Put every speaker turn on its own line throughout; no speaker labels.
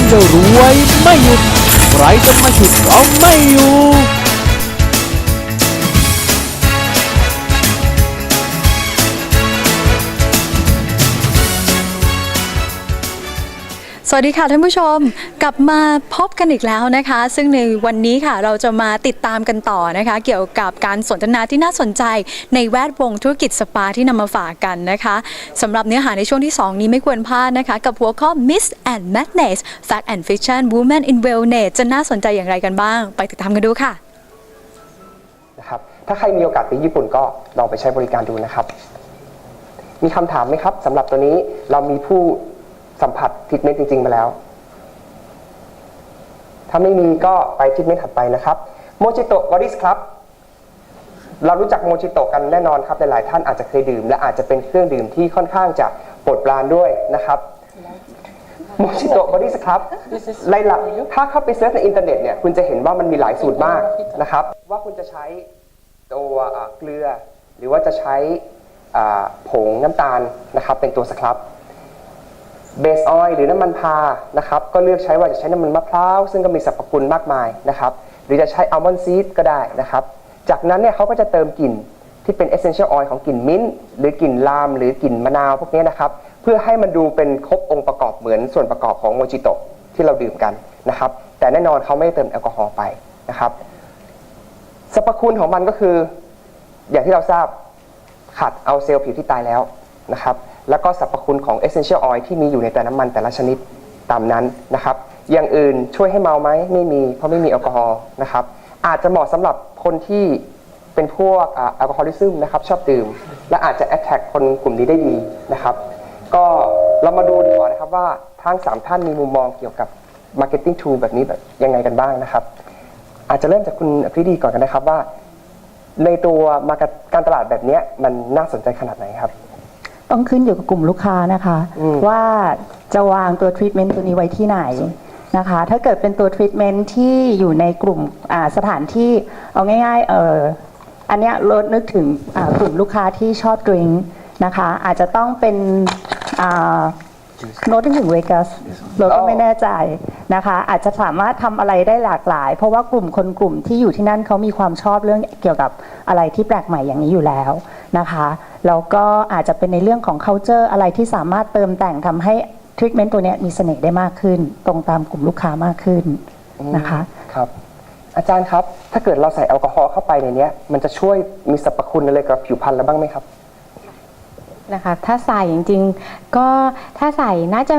งจะรวยไม่หยุด ใครจะมาฉุดเอาไม่อยู่
สวัสดีค่ะท่านผู้ชมกลับมาพบกันอีกแล้วนะคะ ซึ่งในวันนี้ค่ะเราจะมาติดตามกันต่อนะคะ เกี่ยวกับการสนทนาที่น่าสนใจในแวดวงธุรกิจสปาที่นำมาฝากกันนะคะสำหรับเนื้อหาในช่วงที่ 2 นี้ไม่ควรพลาดนะคะ กับหัวข้อ Miss and Madness Fact and Fiction Women in Wellness จะน่าสนใจอย่างไรกันบ้าง ไปติดตามกันดูค่ะ
นะครับถ้าใครมีโอกาสไปญี่ปุ่นก็ลองไปใช้บริการดูนะครับ มีคำถามไหมครับสำหรับตัวนี้เรามีผู้ สัมผัสทรีทเมนต์จริง ๆ มาแล้ว ถ้าไม่มีก็ไปทรีทเมนต์ถัดไปนะครับโมจิโตะบอดี้สครับ เรารู้จักโมจิโตะกันแน่นอนครับหลายๆท่านอาจจะเคยดื่ม และอาจจะเป็นเครื่องดื่มที่ค่อนข้างจะโปรดปรานด้วยนะครับโมจิโตะบอดี้สครับไล่หลักถ้าเข้าไปเซิร์ชในอินเทอร์เน็ตเนี่ยคุณจะเห็นว่ามันมีหลายสูตรมากนะครับ ว่าคุณจะใช้ตัวเกลือ หรือว่าจะใช้ผงน้ำตาลนะครับ เป็นตัวสครับ เบสออยล์หรือน้ำมันพานะครับก็เลือกใช้ว่าจะใช้น้ำมันมะพร้าวซึ่งก็มีสรรพคุณมากมายนะครับหรือจะใช้อัลมอนด์ซีดก็ได้นะครับ จากนั้นเนี่ยเขาก็จะเติมกลิ่นที่เป็นเอเซนเชียลออยล์ของกลิ่นมิ้นท์หรือกลิ่นลาม หรือกลิ่นมะนาวพวกนี้นะครับเพื่อให้มันดูเป็นครบองค์ประกอบเหมือนส่วนประกอบของโมจิโตะที่เราดื่มกันนะครับแต่แน่นอนเขาไม่เติมแอลกอฮอล์ไปนะครับสรรพคุณของมันก็คือ อย่างที่เราทราบขัดเอาเซลล์ผิวที่ตายแล้วนะครับ แล้วก็สรรพคุณของ Essential Oil ที่มีอยู่ในแต่น้ำมันแต่ละชนิดตามนั้นนะครับ อย่างอื่นช่วยให้เมาไหมไม่มีเพราะไม่มีแอลกอฮอล์นะครับ อาจจะเหมาะสำหรับคนที่เป็นพวกแอลกอฮอลิซึมนะครับชอบดื่ม และอาจจะ attract คนกลุ่มนี้ได้ดีนะครับ ก็เรามาดูดีกว่านะครับว่าทั้งสามท่านมีมุมมองเกี่ยวกับ marketing tool แบบนี้แบบยังไงกันบ้างนะครับ อาจจะเริ่มจากคุณอภิดีก่อนกันนะครับว่า ในตัวมาการตลาดแบบนี้มันน่าสนใจขนาดไหนครับ
ต้องขึ้นอยู่กับกลุ่มลูกค้านะคะ
อืม
ว่าจะวางตัวทรีทเมนต์ตัวนี้ไว้ที่ไหนนะคะ ถ้าเกิดเป็นตัวทรีทเมนต์ที่อยู่ในกลุ่มอ่าสถานที่เอาง่ายๆเอออันเนี้ยเรานึกถึงอ่ากลุ่มลูกค้าที่ชอบดริงก์นะคะ อาจจะต้องเป็นอ่า โน้ตถึงเวกัสเราก็ไม่แน่ใจ นะคะ อาจจะสามารถทำอะไรได้หลากหลาย เพราะว่ากลุ่มคนกลุ่มที่อยู่ที่นั่นเขามีความชอบเรื่องเกี่ยวกับอะไรที่แปลกใหม่อย่างนี้อยู่แล้วนะคะแล้วก็อาจจะเป็นในเรื่องของ culture อะไรที่สามารถเติมแต่งทำให้ทรีทเมนต์ตัวเนี้ยมีเสน่ห์ได้มากขึ้น ตรงตามกลุ่มลูกค้ามากขึ้นนะคะ
ครับอาจารย์ครับ ถ้าเกิดเราใส่แอลกอฮอล์เข้าไปในเนี้ยมันจะช่วยมีสรรพคุณอะไรกับผิวพรรณเราบ้างไหมครับ
นะคะถ้าใส่จริงๆก็ถ้าใส่น่าจะ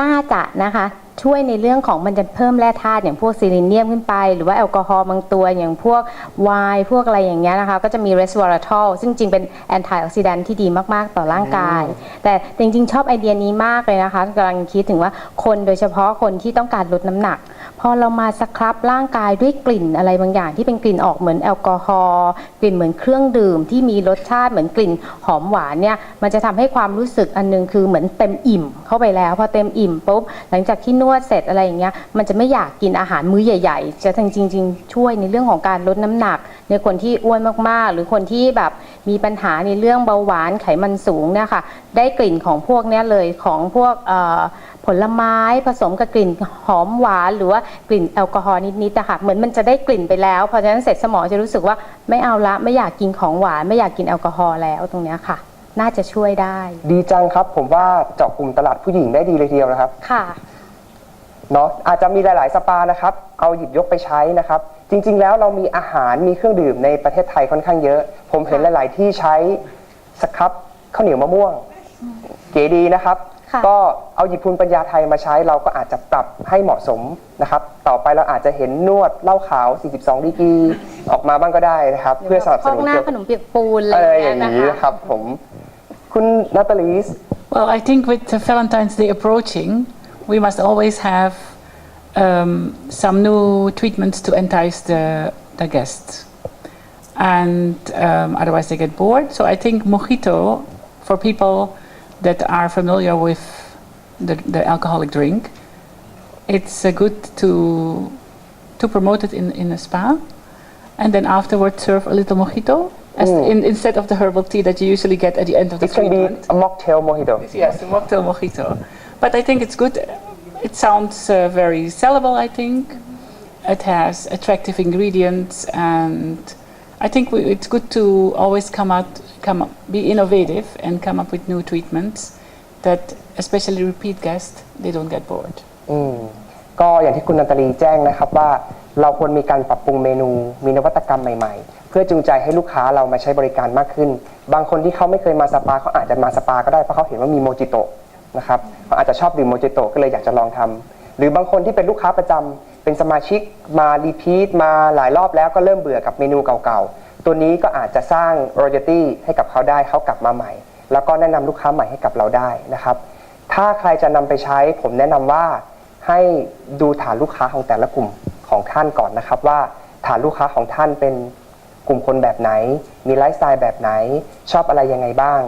น่าจะนะคะ ช่วยในเรื่องของมันจะเพิ่มแร่ธาตุอย่างพวกซิลิเนียมขึ้นไป หรือว่าแอลกอฮอล์บางตัวอย่างพวกไวน์พวกอะไรอย่างเงี้ยนะคะก็จะมีเรสวอร์ทอลซึ่งจริงเป็นแอนตี้ออกซิแดนที่ดีมาก ๆ ต่อร่างกาย แต่จริง ๆ ชอบไอเดียนี้มากเลยนะคะกำลังคิดถึงว่าคนโดยเฉพาะคนที่ต้องการลดน้ำหนัก พอเรามาสครับร่างกายด้วยกลิ่นอะไรบางอย่างที่เป็นกลิ่นออกเหมือนแอลกอฮอล์กลิ่นเหมือนเครื่องดื่มที่มีรสชาติเหมือนกลิ่นหอมหวานเนี่ยมันจะทำให้ความรู้สึกอันนึงคือเหมือนเต็มอิ่มเข้าไปแล้ว พอเต็มอิ่มปุ๊บหลังจากที่นวดเสร็จอะไรอย่างเงี้ยมันจะไม่อยากกินอาหารมื้อใหญ่ ๆ จะจริงๆช่วยในเรื่องของการลดน้ำหนัก ในคนที่อ้วนมากๆ หรือคนที่แบบมีปัญหาในเรื่องเบาหวานไขมันสูงเนี่ยค่ะได้กลิ่นของพวกนี้เลยของพวกเอ่อ ผลไม้ผสมกับกลิ่นหอมหวานหรือว่ากลิ่นแอลกอฮอล์นิดๆอะค่ะเหมือนมันจะได้กลิ่นไปแล้วเพราะฉะนั้นเสร็จสมองจะรู้สึกว่าไม่เอาละไม่อยากกินของหวานไม่อยากกินแอลกอฮอล์แล้วตรงเนี้ยค่ะ น่าจะช่วยได้
ดีจังครับ ผมว่าเจาะกลุ่มตลาดผู้หญิงได้ดีเลยทีเดียวนะครับ
ค่ะ
เนาะอาจจะมีหลาย ๆ สปานะครับ เอาหยิบยกไปใช้นะครับ จริง ๆ แล้วเรามีอาหารมีเครื่องดื่มในประเทศไทยค่อนข้างเยอะ ผมเห็นหลาย ๆ ที่ใช้สครับข้าวเหนียวมะม่วง เก๋ดีนะครับ
ค่ะ
ก็เอาหยิบภูมิปัญญาไทยมาใช้เราก็อาจจะปรับให้เหมาะสมนะครับ ต่อไปเราอาจจะเห็นนวดเหล้าขาว 42ดีกรีออกมาบ้างก็ได้นะครับ เพื่อสนับส
พอก
นุน
หน้า
เกี่ยว
ขนมเปียกปูนอะ
อะไร
ไร
อ
อย่าง
ย่าง
เงี้ย
นี้
นะ
นะ
คะ
ครับผมคุณนาตาลีส
Well, I think with the Valentine's Day approaching, we must always have um, some new treatments to entice the, the guests. And um, otherwise they get bored. So I think mojito, for people that are familiar with the, the alcoholic drink, it's uh, good to, to promote it in, in a spa. And then afterwards serve a little mojito as in, instead of the herbal tea that you usually get at the end of the
It can be a mocktail mojito
Yes, a mocktail mojito. But I think it's good it sounds uh, very sellable, I think. It has attractive ingredients, and I think we, it's good to always come out, come up, be innovative, and come up with new treatments that, especially repeat guests, they don't get bored.
อืมก็อย่างที่คุณนันตลีแจ้งนะครับว่าเราควรมีการปรับปรุงเมนู มีนวัตกรรมใหม่ๆ เพื่อจูงใจให้ลูกค้าเรามาใช้บริการมากขึ้น บางคนที่เขาไม่เคยมาสปาเขาอาจจะมาสปาก็ได้เพราะเขาเห็นว่ามีโมจิโตะนะครับเขาอาจจะชอบดื่มโมจิโตะก็เลยอยากจะลองทำ หรือบางคนที่เป็นลูกค้าประจำเป็นสมาชิกมารีพีทมาหลายรอบแล้วก็เริ่มเบื่อกับเมนูเก่าๆ ตัวนี้ก็อาจจะสร้างโรยตี้ให้กับเขาได้เขากลับมาใหม่ แล้วก็แนะนำลูกค้าใหม่ให้กับเราได้นะครับ ถ้าใครจะนำไปใช้ผมแนะนำว่าให้ดูฐานลูกค้าของแต่ละกลุ่มของท่านก่อนนะครับ ว่าฐานลูกค้าของท่านเป็นกลุ่มคนแบบไหน มีไลฟ์สไตล์แบบไหน ชอบอะไรยังไงบ้าง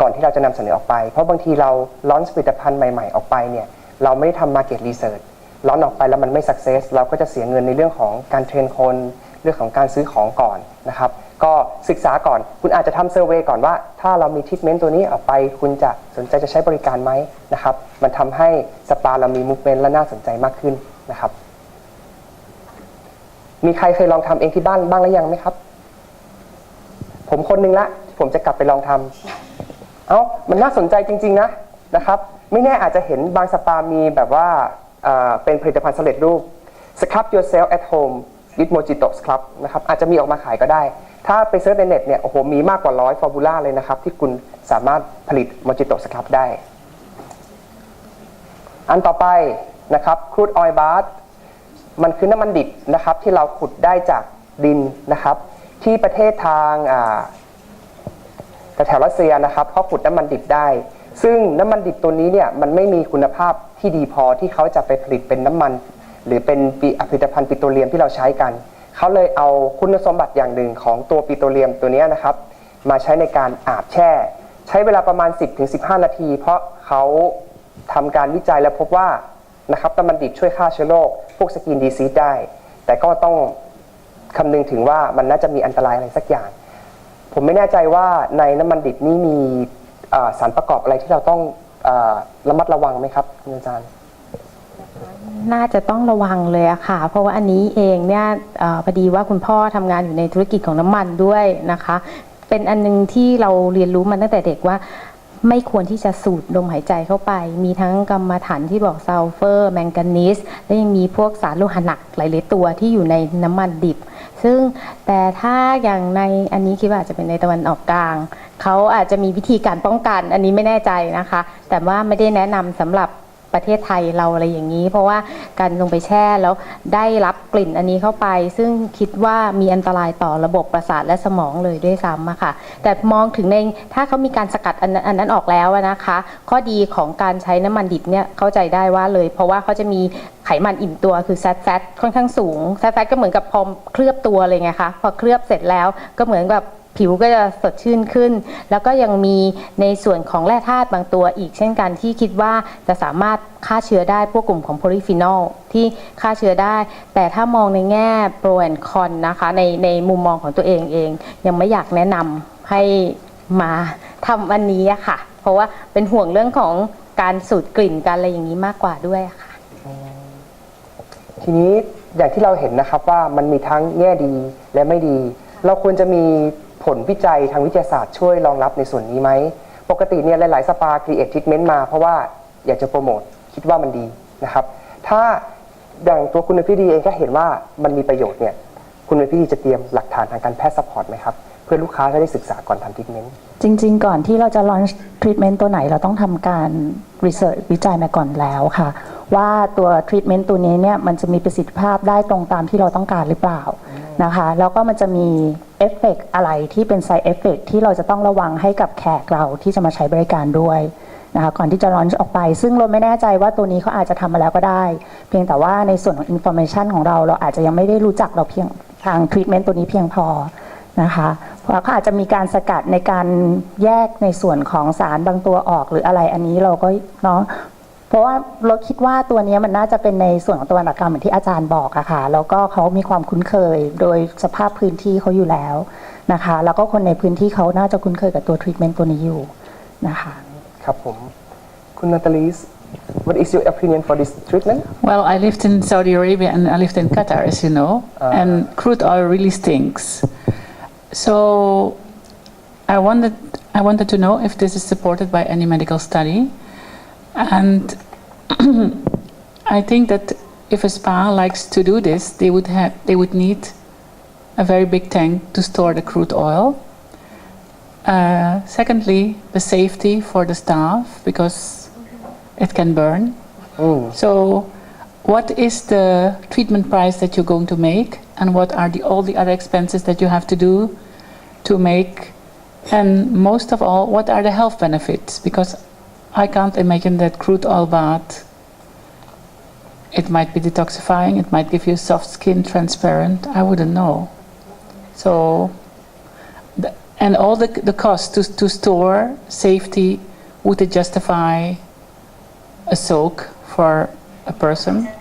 ก่อนที่เราจะนำเสนอออกไป เพราะบางทีเราล้อนผลิตภัณฑ์ใหม่ ๆ ออกไปเนี่ย เราไม่ได้ทำ market research ล้อนออกไปแล้วมันไม่ success เราก็จะเสียเงินในเรื่องของการเทรนคนเรื่องของการซื้อของก่อนนะครับ ก็ศึกษาก่อนคุณอาจจะทำเซอร์เวยก่อนว่า ถ้าเรามีทรีทเมนต์ตัวนี้ออกไป คุณจะสนใจจะใช้บริการไหมนะครับ มันทำให้สปาเรามีมูฟเมนต์และน่าสนใจมากขึ้นนะครับ มีใครเคยลองทำเองที่บ้านบ้างหรือยังไหมครับ ผมคนหนึงละ ผมจะกลับไปลองทำเอ้ามันน่าสนใจจริง ๆ นะนะครับ ไม่แน่อาจจะเห็นบางสปามีแบบว่าเป็นผลิตภัณฑ์สำเร็จรูป Scrub yourself at home with Mojito Scrub นะครับอาจจะมีออกมาขายก็ได้ ถ้าไปเซิร์ชในเน็ตเนี่ยโอ้โหมีมากกว่าร้อยฟอร์มูล่าเลยนะครับ ที่คุณสามารถผลิต Mojito Scrub ได้ อันต่อไปนะครับ crude oil bath มันคือน้ำมันดิบนะครับที่เราขุดได้จากดินนะครับ ที่ประเทศทางแต่แถวรัสเซียนะครับเขาขุดน้ำมันดิบได้ ซึ่งน้ำมันดิบตัวนี้เนี่ยมันไม่มีคุณภาพที่ดีพอที่เขาจะไปผลิตเป็นน้ำมัน หรือเป็นปผลิตภัณฑ์ปิโตรเลียมที่เราใช้กัน เขาเลยเอาคุณสมบัติอย่างหนึ่งของตัวปิโตรเลียมตัวนี้นะครับมาใช้ในการอาบแช่ ใช้เวลาประมาณ 10-15 นาที เพราะเขาทำการวิจัยและพบว่านะครับน้ำมันดิบช่วยฆ่าเชื้อโรคพวกสกินดีซีได้ แต่ก็ต้องคำนึงถึงว่ามันน่าจะมีอันตรายอะไรสักอย่าง ผมไม่แน่ใจว่าในน้ำมันดิบนี่มี สารประกอบอะไรที่เราต้องอระมัดระวังไหมครับคุณอาจารย์
น่าจะต้องระวังเลยอะค่ะ เพราะว่าอันนี้เองเนี่ยอพอดีว่าคุณพ่อทำงานอยู่ในธุรกิจของน้ำมันด้วยนะคะ เป็นอันนึงที่เราเรียนรู้มาตั้งแต่เด็กว่า ไม่ควรที่จะสูดลมหายใจเข้าไป มีทั้งกรรมฐานที่บอกซัลเฟอร์ แมงกานีสและยังมีพวกสารโลหะหนักหลายๆตัวที่อยู่ในน้ำมันดิบ ซึ่งแต่ถ้าอย่างในอันนี้คิดว่าจะเป็นในตะวันออกกลาง เขาอาจจะมีวิธีการป้องกัน อันนี้ไม่แน่ใจนะคะ แต่ว่าไม่ได้แนะนำสำหรับประเทศไทยเราอะไรอย่างนี้ เพราะว่าการลงไปแช่แล้วได้รับกลิ่นอันนี้เข้าไป ซึ่งคิดว่ามีอันตรายต่อระบบประสาทและสมองเลยด้วยซ้ำอะค่ะ แต่มองถึงในถ้าเขามีการสกัดอันนั้นอันนั้นออกแล้วอะนะคะ ข้อดีของการใช้น้ำมันดิบเนี่ยเข้าใจได้ว่าเลย เพราะว่าเขาจะมีไขมันอิ่มตัวคือแซดแฟตค่อนข้างสูงแซดแฟตก็เหมือนกับพอมเคลือบตัวเลยไงคะพอเคลือบเสร็จแล้วก็เหมือนกับ ผิวก็จะสดชื่นขึ้น แล้วก็ยังมีในส่วนของแร่ธาตุบางตัวอีก เช่นกันที่คิดว่าจะสามารถฆ่าเชื้อได้พวกกลุ่มของโพลีฟีนอลที่ฆ่าเชื้อได้ แต่ถ้ามองในแง่โปรแอนคอนนะคะในในมุมมองของตัวเองเอง ยังไม่อยากแนะนำให้มาทำอันนี้ค่ะ เพราะว่าเป็นห่วงเรื่องของการสูดกลิ่นการอะไรอย่างนี้มากกว่าด้วยค่ะ
ทีนี้อย่างที่เราเห็นนะครับว่ามันมีทั้งแง่ดีและไม่ดี เราควรจะมี ผลวิจัยทางวิทยาศาสตร์ช่วยรองรับในส่วนนี้ไหม ปกติเนี่ยหลาย ๆ สปา create treatment มาเพราะว่าอยากจะโปรโมทคิดว่ามันดีนะครับ ถ้าอย่างตัวคุณพี่ดีเองก็เห็นว่ามันมีประโยชน์เนี่ยคุณพี่ดีจะเตรียมหลักฐานทางการแพทย์ซัพพอร์ตไหมครับ เพื่อลูกค้าจะได้ศึกษาก่อนทำ treatment
จริง ๆ ก่อนที่เราจะ launch treatment ตัวไหนเราต้องทำการ research วิจัยมาก่อนแล้วค่ะ ว่าตัว treatment ตัวนี้เนี่ยมันจะมีประสิทธิภาพได้ตรงตามที่เราต้องการหรือเปล่านะคะแล้วก็มันจะมีเอฟเฟกอะไรที่เป็น side effect ที่เราจะต้องระวังให้กับแขกเราที่จะมาใช้บริการด้วยนะคะก่อนที่จะ launch ออกไป ซึ่งเราไม่แน่ใจว่าตัวนี้เขาอาจจะทำมาแล้วก็ได้ เพียงแต่ว่าในส่วนของ information ของเราเราอาจจะยังไม่ได้รู้จักเราเพียงทาง treatment ตัวนี้เพียงพอนะคะเพราะเขาอาจจะมีการสกัดในการแยกในส่วนของสารบางตัวออกหรืออะไรอันนี้เราก็เนาะ เพราะว่าเราคิดว่าตัวนี้มันน่าจะเป็นในส่วนของตะวันออกกลางเหมือนที่อาจารย์บอกอะค่ะ แล้วก็เขามีความคุ้นเคยโดยสภาพพื้นที่เขาอยู่แล้วนะคะ แล้วก็คนในพื้นที่เขาน่าจะคุ้นเคยกับตัวทรีทเมนต์ตัวนี้อยู่นะคะ
ครับผมคุณนาตาลีส What is your opinion for this treatment?
Well, I lived in Saudi Arabia and I lived in Qatar, as you know, and crude oil really stinks. So I wanted, I wanted to know if this is supported by any medical study. And I think that if a spa likes to do this, they would, have, they would need a very big tank to store the crude oil. Uh, secondly, the safety for the staff because it can burn. Oh. So, what is the treatment price that you're going to make, and what are the, all the other expenses that you have to do to make, and most of all, what are the health benefits? Because I can't imagine that crude oil bath. It might be detoxifying. It might give you soft skin, transparent. I wouldn't know. So, the, and all the the costs to to store safety would it justify a soak for a person?
You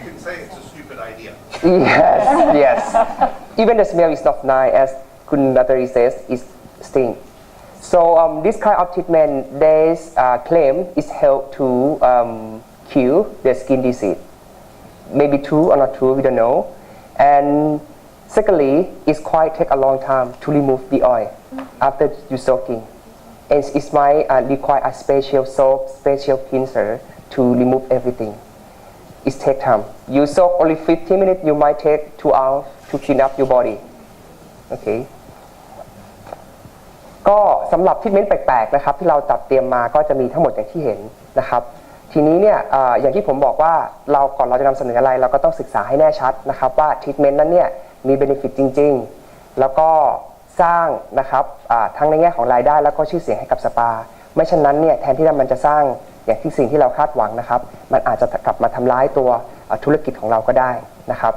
can say it's a stupid idea.
Yes, yes. Even the smell is not nice, as Kun Natari says, is stink. So um, this kind of treatment, they uh, claim is help to um, cure the skin disease. Maybe true or not true, we don't know. And secondly, it's quite take a long time to remove the oil after you soaking. And it might uh, require a special soap, special cleanser to remove everything. it take time. You soak only 15 minutes, you might take 2 hours to clean up your body. Okay. ก็สำหรับทรีทเมนต์แปลกๆนะครับที่เราจัดเตรียมมาก็จะมีทั้งหมดอย่างที่เห็นนะครับ ทีนี้เนี่ยออย่างที่ผมบอกว่าเราก่อนเราจะนำเสนออะไร เราก็ต้องศึกษาให้แน่ชัดนะครับว่าทรีทเมนต์นั้นเนี่ยมีเบนฟิตจริง ๆ แล้วก็สร้างนะครับทั้งในแง่ของรายได้แล้วก็ชื่อเสียงให้กับสปา ไม่เช่นนั้นเนี่ยแทนที่มันจะสร้างอย่างที่สิ่งที่เราคาดหวังนะครับ มันอาจจะกลับมาทำร้ายตัวธุรกิจของเราก็ได้นะครับ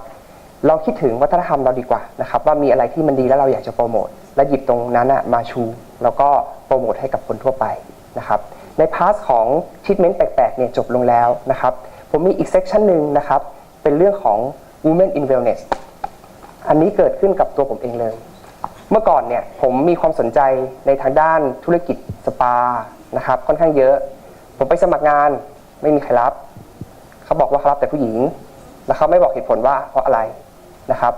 ลองคิดถึงวัฒนธรรมเราดีกว่านะครับว่ามีอะไรที่มันดีแล้วเราอยากจะโปรโมทและหยิบตรงนั้นมาชู แล้วก็โปรโมทให้กับคนทั่วไปนะครับในพาร์ทของทิทเมนต์แปลกๆเนี่ยจบลงแล้วนะครับผมมีอีกเซกชันหนึ่งนะครับเป็นเรื่องของ Women in Wellness อันนี้เกิดขึ้นกับตัวผมเองเลย เมื่อก่อนเนี่ยผมมีความสนใจในทางด้านธุรกิจสปานะครับค่อนข้างเยอะ ผมไปสมัครงานไม่มีใครรับ เขาบอกว่าเขารับแต่ผู้หญิง แล้วเขาไม่บอกเหตุผลว่าเพราะอะไร นะครับ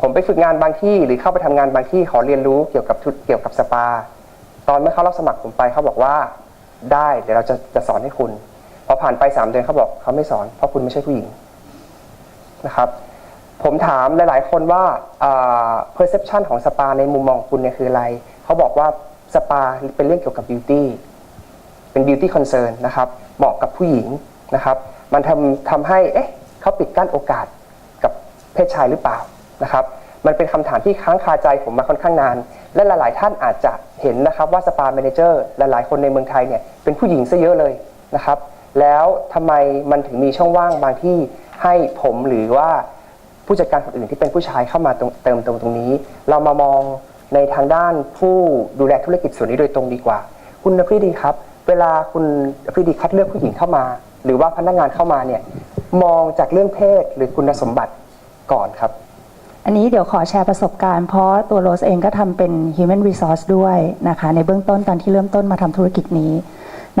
ผมไปฝึกงานบางที่หรือเข้าไปทำงานบางที่ขอเรียนรู้เกี่ยวกับธุเกี่ยวกับสปา ตอนเมื่อเขารับสมัครผมไปเขาบอกว่าได้เดี๋ยวเราจะจะสอนให้คุณพอผ่านไปสามเดือนเขาบอกเขาไม่สอน เพราะคุณไม่ใช่ผู้หญิงนะครับ ผมถามหลาย ๆ คนว่าอ่า perception ของสปาในมุมมองคุณเนี่ยคืออะไร เขาบอกว่าสปาเป็นเรื่องเกี่ยวกับ beauty เป็น beauty concern นะครับ เหมาะกับผู้หญิงนะครับ มันทำทำให้ เอ๊ะเขาปิดกั้นโอกาส เพศชายหรือเปล่านะครับมันเป็นคำถามที่ค้างคาใจผมมาค่อนข้างนาน และหลาย ๆ ท่านอาจจะเห็นนะครับว่าสปา m ม n เจอร์หลาย ๆ คนในเมืองไทยเนี่ยเป็นผู้หญิงซะเยอะเลยนะครับ แล้วทำไมมันถึงมีช่องว่างบางที่ให้ผมหรือว่าผู้จัดการคนอื่นที่เป็นผู้ชายเข้ามาตรงเติมตรงตรงนี้ เรามามองในทางด้านผู้ดูแลธุรกิจส่วนนี้โดยตรงดีกว่า คุณนพดีครับ เวลาคุณนพดีคัดเลือกผู้หญิงเข้ามา หรือว่าพนักงานเข้ามาเนี่ยมองจากเรื่องเพศหรือคุณสมบัติ ก่อนครับ
อันนี้เดี๋ยวขอแชร์ประสบการณ์ เพราะตัวโรสเองก็ทำเป็น Human Resource ด้วยนะคะ ในเบื้องต้นตอนที่เริ่มต้นมาทำธุรกิจนี้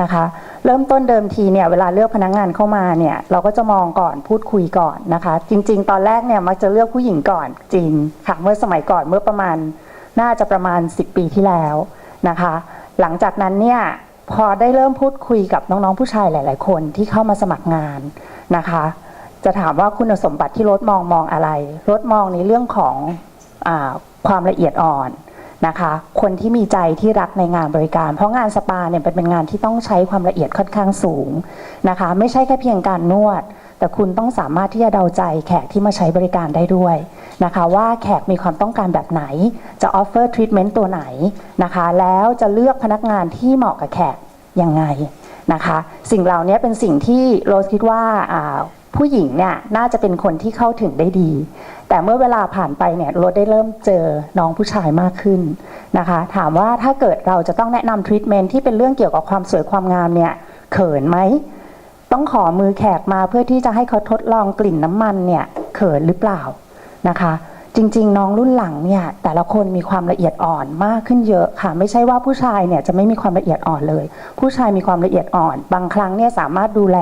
นะคะ เริ่มต้นเดิมทีเนี่ยเวลาเลือกพนักงานเข้ามาเนี่ยเราก็จะมองก่อนพูดคุยก่อนนะคะ จริง ๆ ตอนแรกเนี่ยมักจะเลือกผู้หญิงก่อนจริงค่ะเมื่อสมัยก่อนเมื่อประมาณน่าจะประมาณ 10 ปีที่แล้วนะคะ หลังจากนั้นเนี่ยพอได้เริ่มพูดคุยกับน้องๆผู้ชายหลาย ๆ คนที่เข้ามาสมัครงานนะคะ จะถามว่าคุณสมบัติที่รถมองมองอะไรรถมองในเรื่องของอความละเอียดอ่อนนะคะ คนที่มีใจที่รักในงานบริการ เพราะงานสปาเนี่ยเป็นเป็นงานที่ต้องใช้ความละเอียดค่อนข้างสูงนะคะ ไม่ใช่แค่เพียงการนวด แต่คุณต้องสามารถที่จะเดาใจแขกที่มาใช้บริการได้ด้วยนะคะว่าแขกมีความต้องการแบบไหน จะออฟเฟอร์ทรีทเมนต์ตัวไหนนะคะ แล้วจะเลือกพนักงานที่เหมาะกับแขกยังไง นะคะ สิ่งเหล่านี้เป็นสิ่งที่โรสคิดว่าผู้หญิงเนี่ยน่าจะเป็นคนที่เข้าถึงได้ดี แต่เมื่อเวลาผ่านไปเนี่ยเราได้เริ่มเจอน้องผู้ชายมากขึ้นนะคะ ถามว่าถ้าเกิดเราจะต้องแนะนำทรีทเมนต์ที่เป็นเรื่องเกี่ยวกับความสวยความงามเนี่ยเขินไหมต้องขอมือแขกมาเพื่อที่จะให้เขาทดลองกลิ่นน้ำมันเนี่ยเขินหรือเปล่านะคะ จริง ๆ น้องรุ่นหลังเนี่ยแต่ละคนมีความละเอียดอ่อนมากขึ้นเยอะค่ะ ไม่ใช่ว่าผู้ชายเนี่ยจะไม่มีความละเอียดอ่อนเลย ผู้ชายมีความละเอียดอ่อน บางครั้งเนี่ยสามารถดูแล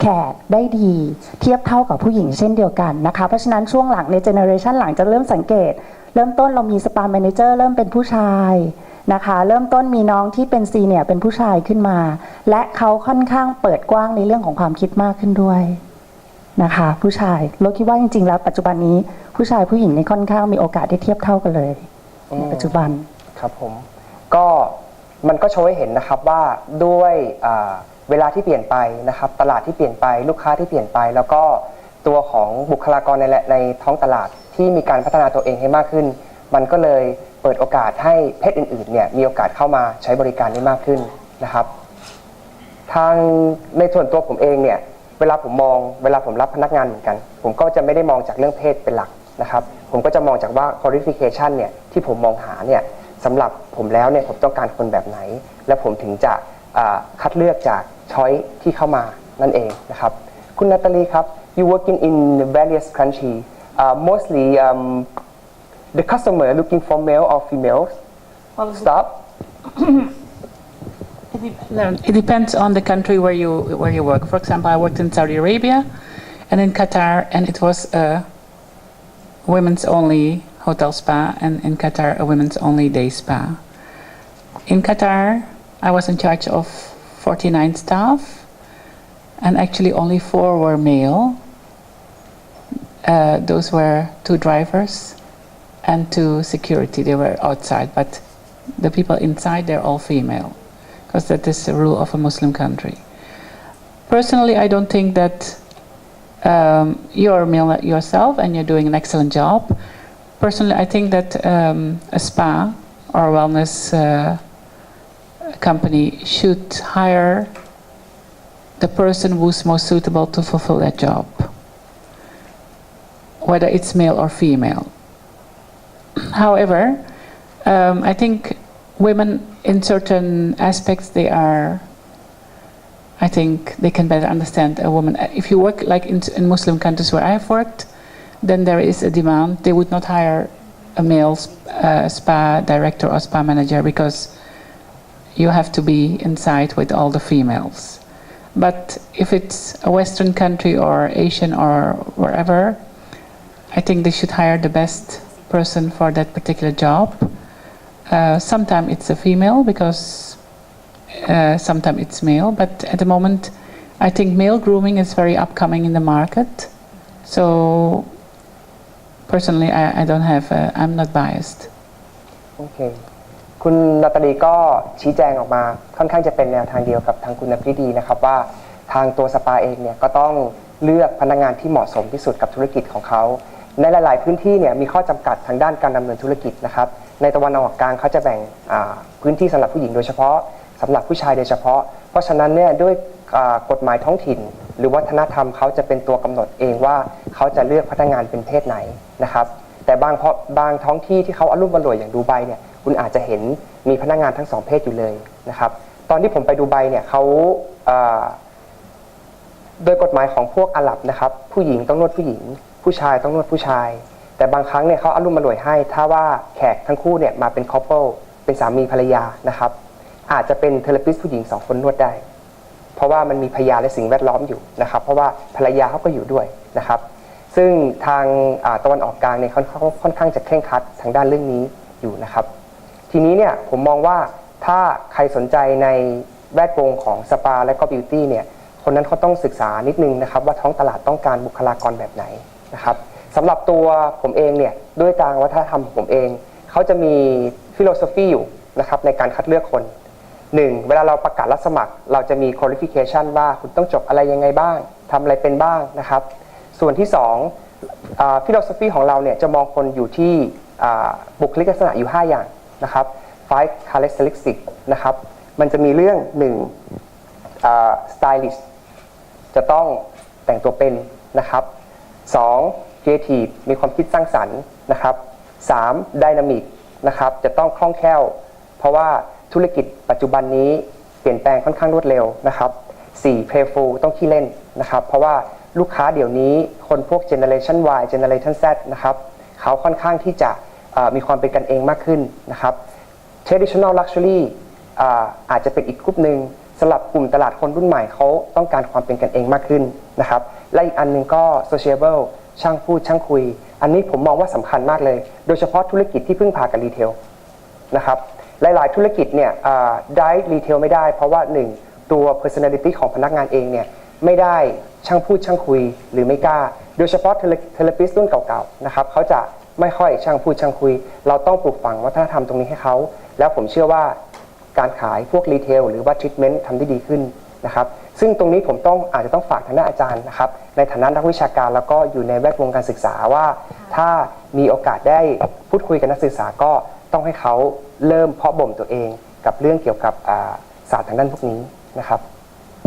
แขกได้ดี เทียบเท่ากับผู้หญิงเช่นเดียวกันนะคะเพราะฉะนั้นช่วงหลังในเจเนอเรชันหลังจะเริ่มสังเกต เริ่มต้นเรามีสปา m ม n นเจอร์เริ่มเป็นผู้ชายนะคะเริ่มต้นมีน้องที่เป็นซีเนี่ยเป็นผู้ชายขึ้นมา และเขาค่อนข้างเปิดกว้างในเรื่องของความคิดมากขึ้นด้วย นะคะ ผู้ชายเราคิดว่าจริงๆแล้วปัจจุบันนี้ผู้ชายผู้หญิงในค่อนข้างมีโอกาสได้เทียบเท่ากันเลยในปัจจุบัน
ครับผมก็มันก็โชว์ให้เห็นนะครับว่าด้วยอ่าเวลาที่เปลี่ยนไปนะครับ ตลาดที่เปลี่ยนไปลูกค้าที่เปลี่ยนไป แล้วก็ตัวของบุคลากรในในท้องตลาดที่มีการพัฒนาตัวเองให้มากขึ้น มันก็เลยเปิดโอกาสให้เพศอื่นๆเนี่ยมีโอกาสเข้ามาใช้บริการได้มากขึ้นนะครับ ทางในส่วนตัวผมเองเนี่ย เวลาผมมองเวลาผมรับพนักงานเหมือนกัน ผมก็จะไม่ได้มองจากเรื่องเพศเป็นหลักนะครับผมก็จะมองจากว่า qualification เนี่ยที่ผมมองหาเนี่ยสำหรับผมแล้วเนี่ยผมต้องการคนแบบไหน และผมถึงจะอ่าคัดเลือกจากช้อยที่เข้ามานั่นเองนะครับคุณนาตาลีครับ you working in various country uh, mostly um, the customer looking for male or female stop
It depends on the country where you where you work. For example, I worked in Saudi Arabia and in Qatar, and it was a women's only hotel spa, and in Qatar, a women's only day spa. In Qatar, I was in charge of 49 staff, and actually only four were male. Uh, those were two drivers and two security. They were outside, but the people inside, they're all female because that is the rule of a Muslim country. Personally, I don't think that um, you're male yourself and you're doing an excellent job. Personally, I think that um, a spa or a wellness uh, company should hire the person who's most suitable to fulfill that job, whether it's male or female. However, um, I think women in certain aspects they are i think they can better understand a woman. If you work like in, in muslim countries where i have worked then there is a demand. They would not hire a male uh, spa director or spa manager because you have to be inside with all the females. But if it's a western country or asian or wherever i think they should hire the best person for that particular job uh, sometimes it's a female because uh, sometimes it's male, but at the moment, I think male grooming is very upcoming in the market. So, personally, I, I don't have, uh, I'm not biased.
โอเค คุณนาตาลีก็ชี้แจงออกมาค่อนข้างจะเป็นแนวทางเดียวกับทางคุณนภิดีนะครับว่าทางตัวสปาเองเนี่ยก็ต้องเลือกพนักงานที่เหมาะสมที่สุดกับธุรกิจของเขา ในหลาย ๆ พื้นที่เนี่ยมีข้อจำกัดทางด้านการดำเนินธุรกิจนะครับ ในตะวันออกกลางเขาจะแบ่งพื้นที่สำหรับผู้หญิงโดยเฉพาะสำหรับผู้ชายโดยเฉพาะ เพราะฉะนั้นเนี่ยด้วยกฎหมายท้องถิ่น หรือวัฒนธรรมเขาจะเป็นตัวกำหนดเองว่าเขาจะเลือกพนักงานเป็นเพศไหนนะครับ แต่บางเพราะบางท้องที่ที่เขาอารมณ์บรวยอย่างดูไบเนี่ยคุณอาจจะเห็นมีพนักงานทั้งสองเพศอยู่เลยนะครับ ตอนที่ผมไปดูไบเนี่ยเขาอ่าโดยกฎหมายของพวกอาหรับนะครับ ผู้หญิงต้องนวดผู้หญิง ผู้ชายต้องนวดผู้ชาย แต่บางครั้งเนี่ยเขาอารมณ์มารวยให้ ถ้าว่าแขกทั้งคู่เนี่ยมาเป็นคอปเปิลเป็นสามีภรรยานะครับ อาจจะเป็นเทเลปิสผู้หญิงสองคนนวดได้ เพราะว่ามันมีพยานและสิ่งแวดล้อมอยู่นะครับ เพราะว่าภรรยาเขาก็อยู่ด้วยนะครับ ซึ่งทางตะวันออกกลางเนี่ยค่อนข้างค่อนข้างจะเคร่งครัดทางด้านเรื่องนี้อยู่นะครับ ทีนี้เนี่ยผมมองว่าถ้าใครสนใจในแวดวงของสปาและก็บิวตี้เนี่ยคนนั้นเขาต้องศึกษานิดนึงนะครับ ว่าท้องตลาดต้องการบุคลากรแบบไหนนะครับ สำหรับตัวผมเองเนี่ยด้วยการวัฒนธรรมของผมเอง เขาจะมีฟิโลโซฟีอยู่นะครับในการคัดเลือกคนหนึ่งเวลาเราประกาศรับสมัคร เราจะมี qualification ว่าคุณต้องจบอะไรยังไงบ้างทำอะไรเป็นบ้างนะครับ ส่วนที่สองฟิโลโซฟีของเราเนี่ยจะมองคนอยู่ที่บุคลิกลักษณะอยู่ 5 อย่างนะครับ five characteristics นะครับมันจะมีเรื่องหนึ่งอ่า stylish จะต้องแต่งตัวเป็นนะครับ สอง creative มีความคิดสร้างสรรค์นะครับสาม dynamic นะครับจะต้องคล่องแคล่ว เพราะว่าธุรกิจปัจจุบันนี้เปลี่ยนแปลงค่อนข้างรวดเร็วนะครับสี่ playful ต้องขี้เล่นนะครับเพราะว่าลูกค้าเดี๋ยวนี้คนพวก generation Y generation Z นะครับเขาค่อนข้างที่จะมีความเป็นกันเองมากขึ้นนะครับ traditional luxury อ่อาจจะเป็นอีกกลุ่มหนึ่ง สำหรับกลุ่มตลาดคนรุ่นใหม่เขาต้องการความเป็นกันเองมากขึ้นนะครับ และอีกอันหนึงก็ sociable ช่างพูดช่างคุย อันนี้ผมมองว่าสำคัญมากเลย โดยเฉพาะธุรกิจที่พึ่งพากับรีเทลนะครับ หลายๆ ธุรกิจเนี่ยได้รีเทลไม่ได้ เพราะว่าหนึ่งตัว personality ของพนักงานเองเนี่ยไม่ได้ช่างพูดช่างคุยหรือไม่กล้า โดยเฉพาะเทเลปิสรุ่นเก่าๆนะครับเขาจะไม่ค่อยช่างพูดช่างคุย เราต้องปลูกฝังวัฒนธรรมตรงนี้ให้เขา แล้วผมเชื่อว่า การขายพวกรีเทลหรือว่าทรีทเมนต์ทำได้ดีขึ้นนะครับซึ่งตรงนี้ผมต้องอาจจะต้องฝากทางด้านอาจารย์นะครับในฐานะนักวิชาการแล้วก็อยู่ในแวดวงการศึกษาว่า ถ้ามีโอกาสได้พูดคุยกับนักศึกษาก็ต้องให้เขาเริ่มเพาะบ่มตัวเอง กับเรื่องเกี่ยวกับอ่าศาสตร์ทางด้านพวกนี้นะครับ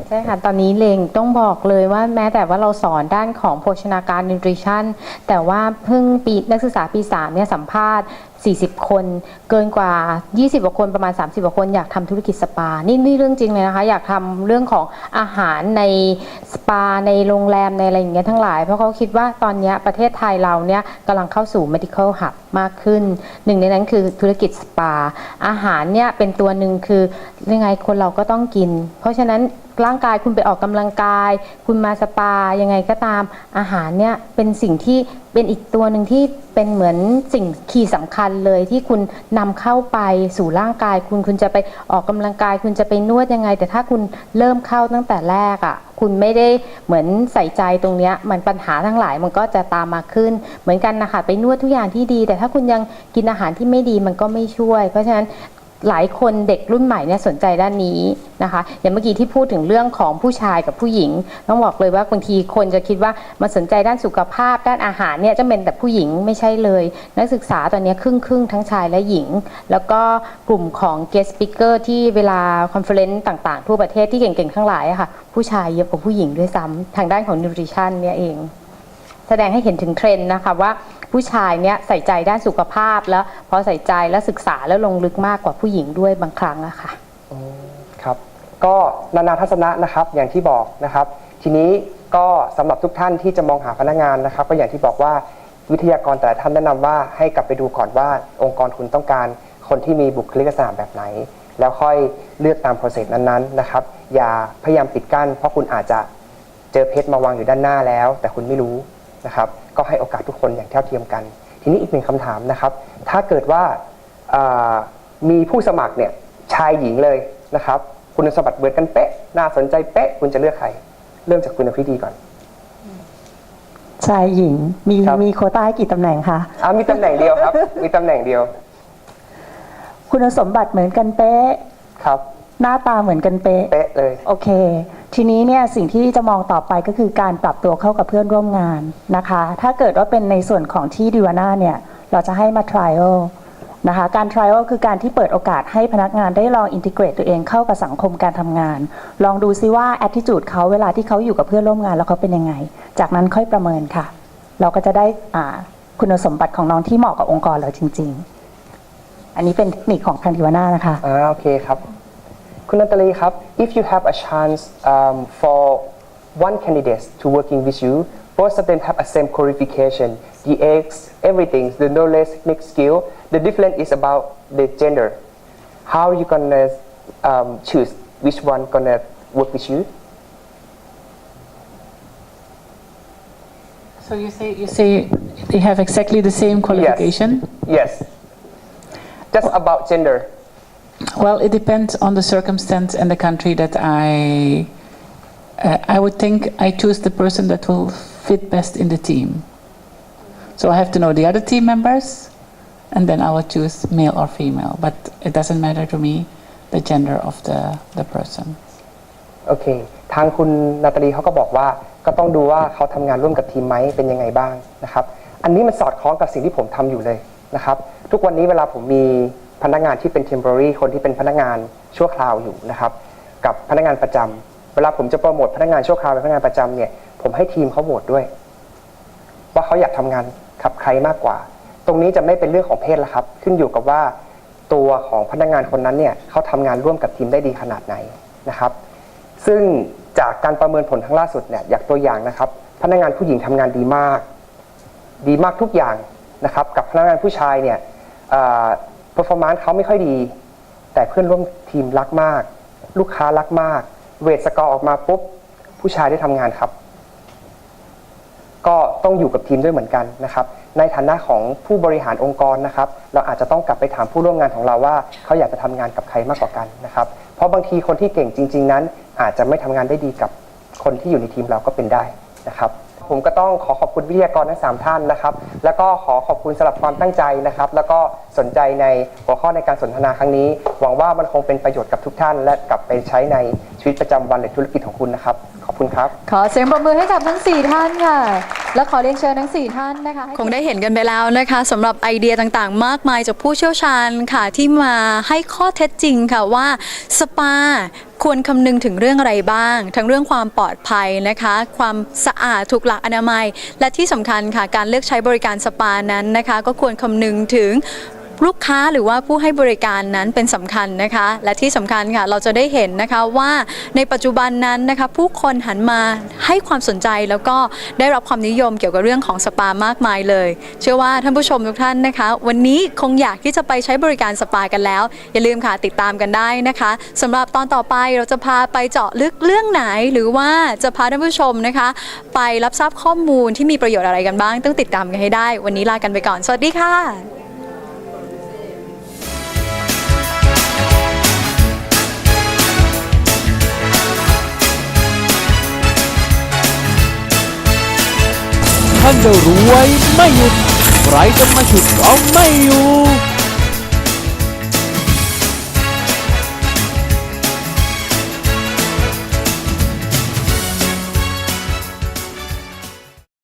ใช่ค่ะตอนนี้เลงต้องบอกเลยว่าแม้แต่ว่าเราสอนด้านของโภชนาการ nutrition แต่ว่าเพิ่งปีนักศึกษาปี3เนี่ยสัมภาษณ์ 40 คน เกินกว่า 20กว่าคนประมาณ 30กว่าคนอยากทำธุรกิจสปา นี่นี่เรื่องจริงเลยนะคะ อยากทำเรื่องของอาหารในสปาในโรงแรมในอะไรอย่างเงี้ยทั้งหลาย เพราะเขาคิดว่าตอนนี้ประเทศไทยเราเนี่ยกำลังเข้าสู่ medical hub มากขึ้น หนึ่งในนั้นคือธุรกิจสปา อาหารเนี่ยเป็นตัวหนึ่งคือยังไงคนเราก็ต้องกิน เพราะฉะนั้น ร่างกายคุณไปออกกำลังกาย คุณมาสปายังไงก็ตามอาหารเนี่ยเป็นสิ่งที่เป็นอีกตัวหนึ่งที่เป็นเหมือนสิ่งคีย์สำคัญเลยที่คุณนำเข้าไปสู่ร่างกาย คุณคุณจะไปออกกำลังกาย คุณจะไปนวดยังไง แต่ถ้าคุณเริ่มเข้าตั้งแต่แรกอะ่ะคุณไม่ได้เหมือนใส่ใจตรงเนี้ยมันปัญหาทั้งหลายมันก็จะตามมาขึ้น เหมือนกันนะคะไปนวดทุกอย่างที่ดี แต่ถ้าคุณยังกินอาหารที่ไม่ดีมันก็ไม่ช่วย เพราะฉะนั้น หลายคนเด็กรุ่นใหม่เนี่ยสนใจด้านนี้นะคะอย่างเมื่อกี้ที่พูดถึงเรื่องของผู้ชายกับผู้หญิง ต้องบอกเลยว่าบางทีคนจะคิดว่ามาสนใจด้านสุขภาพด้านอาหารเนี่ยจะเป็นแต่ผู้หญิงไม่ใช่เลย นักศึกษาตอนนี้ครึ่งครึ่งทั้งชายและหญิง แล้วก็กลุ่มของ guest speaker ที่เวลาคอนเฟอเรนซ์ต่างๆ ทั่วประเทศที่เก่งๆทั้งหลายอะค่ะผู้ชายเยอะกว่าผู้หญิงด้วยซ้ำทางด้านของ nutrition เนี่ยเอง แสดงให้เห็นถึงเทรนด์นะคะว่าผู้ชายเนี่ยใส่ใจด้านสุขภาพแล้วพอใส่ใจและศึกษาแล้วลงลึกมากกว่าผู้หญิงด้วยบางครั้งอะค่ะ
ครับก็นานาทัศนะนะครับอย่างที่บอกนะครับ ทีนี้ก็สำหรับทุกท่านที่จะมองหาพนักงานนะครับ ก็อย่างที่บอกว่าวิทยากรแต่ละท่านแนะนำว่าให้กลับไปดูก่อนว่าองค์กรคุณต้องการคนที่มีบุคลิกลักษณะแบบไหน แล้วค่อยเลือกตามโปรเซสนั้นๆนะครับ อย่าพยายามปิดกั้นเพราะคุณอาจจะเจอเพชรมาวางอยู่ด้านหน้าแล้ว แต่คุณไม่รู้ นะครับก็ให้โอกาสทุกคนอย่างเท่าเทียมกัน ทีนี้อีกหนึ่งคำถามนะครับ ถ้าเกิดว่าอ่ามีผู้สมัครเนี่ยชายหญิงเลยนะครับ คุณสมบัติเหมือนกันเป๊ะ น่าสนใจเป๊ะ คุณจะเลือกใคร เริ่มจากคุณอภิดีก่อน
ชายหญิงมี
ครับ
มีโควต้าให้กี่ตำแหน่งคะ
อ่ามีตำแหน่งเดียวครับ มีตำแหน่งเดียว
คุณสมบัติเหมือนกันเป๊ะ
ครับ
หน้าตาเหมือนกันเป๊ะ
เป๊ะเลย
โอเค ทีนี้เนี่ยสิ่งที่จะมองต่อไปก็คือการปรับตัวเข้ากับเพื่อนร่วมงานนะคะ ถ้าเกิดว่าเป็นในส่วนของที่ดิวาน่าเนี่ยเราจะให้มา trial นะคะการ trial คือการที่เปิดโอกาสให้พนักงานได้ลองอินทิเกรตตัวเองเข้ากับสังคมการทำงาน ลองดูซิว่า attitude เขาเวลาที่เขาอยู่กับเพื่อนร่วมงานแล้วเขาเป็นยังไง จากนั้นค่อยประเมินค่ะ เราก็จะได้อ่าคุณสมบัติของน้องที่เหมาะกับองค์กรเราจริง ๆ อันนี้เป็นเทคนิคของทางดิวาน่านะคะ
อ่าโอเคครับ คุณนันตลีครับ if you have a chance um, for one candidate to working with you both of them have a same qualification the eggs everything the knowledge technique skill the difference is about the gender how you gonna um, choose which one gonna work with you
So you say you say they have exactly the same qualification?
yes just about gender
Well, it depends on the circumstance and the country that I. Uh, I would think I choose the person that will fit best in the team. So I have to know the other team members, and then I will choose male or female. But it doesn't matter to me the gender of the the person.
โอเค ทางคุณนาตาลีเขาก็บอกว่าก็ต้องดูว่าเขาทำงานร่วมกับทีมไหมเป็นยังไงบ้างนะครับ อันนี้มันสอดคล้องกับสิ่งที่ผมทำอยู่เลยนะครับ ทุกวันนี้เวลาผมมี พนักงานที่เป็น temporary คนที่เป็นพนักงานชั่วคราวอยู่นะครับ กับพนักงานประจำเวลาผมจะโปรโมทพนักงานชั่วคราวเป็นพนักงานประจำเนี่ยผมให้ทีมเขาโหวตด้วย ว่าเขาอยากทำงานกับใครมากกว่า ตรงนี้จะไม่เป็นเรื่องของเพศแล้วครับ ขึ้นอยู่กับว่าตัวของพนักงานคนนั้นเนี่ยเขาทำงานร่วมกับทีมได้ดีขนาดไหนนะครับ ซึ่งจากการประเมินผลครั้งล่าสุดเนี่ยอยากตัวอย่างนะครับ พนักงานผู้หญิงทำงานดีมาก ดีมากทุกอย่างนะครับ กับพนักงานผู้ชายเนี่ย เอ่อ performance เขาไม่ค่อยดี แต่เพื่อนร่วมทีมรักมาก ลูกค้ารักมาก เวทสกอร์ออกมาปุ๊บ ผู้ชายได้ทำงานครับ ก็ต้องอยู่กับทีมด้วยเหมือนกันนะครับ ในฐานะของผู้บริหารองค์กรนะครับ เราอาจจะต้องกลับไปถามผู้ร่วมงานของเราว่า เขาอยากจะทำงานกับใครมากกว่ากันนะครับ เพราะบางทีคนที่เก่งจริง ๆ นั้น อาจจะไม่ทำงานได้ดีกับคนที่อยู่ในทีมเราก็เป็นได้นะครับ ผมก็ต้องขอขอบคุณวิทยากรทั้งสามท่านนะครับ แล้วก็ขอขอบคุณสำหรับความตั้งใจนะครับ แล้วก็สนใจในหัวข้อในการสนทนาครั้งนี้ หวังว่ามันคงเป็นประโยชน์กับทุกท่าน และกลับไปใช้ในชีวิตประจำวันหรือธุรกิจของคุณนะครับ อบคุณครับ
ขอเสียงปรบมือให้กับทั้ง 4 ท่านค่ะ และขอเรียนเชิญทั้ง 4 ท่านนะคะ คงได้เห็นกันไปแล้วนะคะสำหรับไอเดียต่างๆ มากมายจากผู้เชี่ยวชาญค่ะที่มาให้ข้อเท็จจริงค่ะว่าสปาควรคำนึงถึงเรื่องอะไรบ้าง ทั้งเรื่องความปลอดภัยนะคะ ความสะอาดถูกหลักอนามัย และที่สำคัญค่ะการเลือกใช้บริการสปานั้นนะคะ ก็ควรคำนึงถึง ลูกค้าหรือว่าผู้ให้บริการนั้นเป็นสำคัญนะคะ และที่สำคัญค่ะเราจะได้เห็นนะคะว่าในปัจจุบันนั้นนะคะผู้คนหันมาให้ความสนใจแล้วก็ได้รับความนิยมเกี่ยวกับเรื่องของสปามากมายเลย เชื่อว่าท่านผู้ชมทุกท่านนะคะ วันนี้คงอยากที่จะไปใช้บริการสปากันแล้ว อย่าลืมค่ะติดตามกันได้นะคะสำหรับตอนต่อไปเราจะพาไปเจาะลึกเรื่องไหน หรือว่าจะพาท่านผู้ชมนะคะ ไปรับทราบข้อมูลที่มีประโยชน์อะไรกันบ้าง ต้องติดตามกันให้ได้ วันนี้ลากันไปก่อน สวัสดีค่ะ
จะรวยไม่หยุด ใครจะมาฉุดเอาไม่อยู่